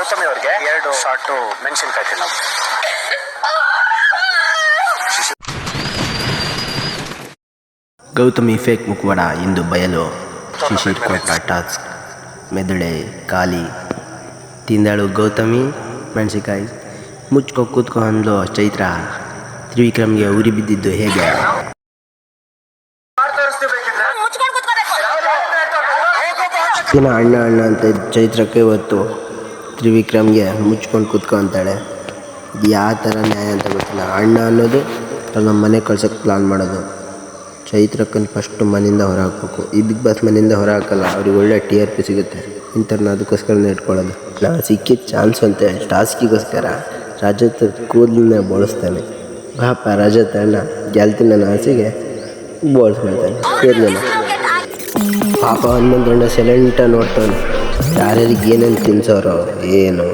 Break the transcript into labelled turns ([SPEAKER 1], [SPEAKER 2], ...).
[SPEAKER 1] ಗೌತಮಿ ಅವ್ರಿಗೆ ಎರಡು ಶಾರ್ಟು ಮೆಣಸಿನ್ಕಾಯಿ ತಿನ್ನೋದು.
[SPEAKER 2] ಗೌತಮಿ ಫೇಕ್ ಮುಖವಾಡ ಇಂದು ಬಯಲು. ಶಿಶಿರ್ ಕೊಟ್ಟ ಟಾಸ್ಕ್. ಮೆದುಳೆ ಖಾಲಿ. ತಿಂದಾಳು ಗೌತಮಿ ಮೆಣಸಿಕಾಯಿ ಮುಚ್ಕೊ ಕೂತ್ಕೊ ಅಂದ್ಲು ಚೈತ್ರ. ತ್ರಿವಿಕ್ರಮ್ಗೆ ಉರಿ ಬಿದ್ದಿದ್ದು ಹೇಗೆ?
[SPEAKER 3] ಮುಚ್ಕೊಂಡು ಕೂತ್ಕೋಬೇಕು.
[SPEAKER 2] ದಿನ ಅಣ್ಣ ಅಣ್ಣ ಅಂತ ಚೈತ್ರಕ್ಕೆ ಇವತ್ತು ತ್ರಿವಿಕ್ರಮ್ಗೆ ಮುಚ್ಕೊಂಡು ಕೂತ್ಕೊ ಅಂತಾಳೆ. ಇದು ಯಾವ ಥರ ನ್ಯಾಯ ಅಂತ ಗೊತ್ತಿಲ್ಲ. ಅಣ್ಣ ಅನ್ನೋದು ನಮ್ಮ ಮನೆ ಕಳ್ಸೋಕ್ಕೆ ಪ್ಲಾನ್ ಮಾಡೋದು. ಚೈತ್ರಕ್ಕನ್ ಫಸ್ಟು ಮನೆಯಿಂದ ಹೊರ ಹಾಕ್ಬೇಕು ಈ ಬಿಗ್ ಬಾಸ್ ಮನೆಯಿಂದ ಹೊರ ಹಾಕಲ್ಲ ಅವ್ರಿಗೆ ಒಳ್ಳೆ ಟಿ ಆರ್ ಪಿ ಸಿಗುತ್ತೆ. ಇಂಥವ್ರನ್ನ ಅದಕ್ಕೋಸ್ಕರನೇ ಇಟ್ಕೊಳ್ಳೋದು. ನಾ ಸಿಕ್ಕಿದ ಚಾನ್ಸ್ ಅಂತೆ. ಟಾಸ್ಕಿಗೋಸ್ಕರ ರಜತ್ ಕೂದಲನ್ನ ಬಳಸ್ತಾನೆ. ಪಾಪ ರಜತ್ ಅಣ್ಣ ಗೆಲ್ತಿನ ಆಸೆಗೆ ಬಳಸ್ಕೊಳ್ತಾನೆ. ಪಾಪ ಹನ್ನೊಂದು ಗಂಡ ಸೆಲೆಂಟ ನೋಡ್ತಾನೆ ಯಾರ್ಯಾರಿಗೆ ಏನೇನು ತಿನ್ಸೋರು ಏನು?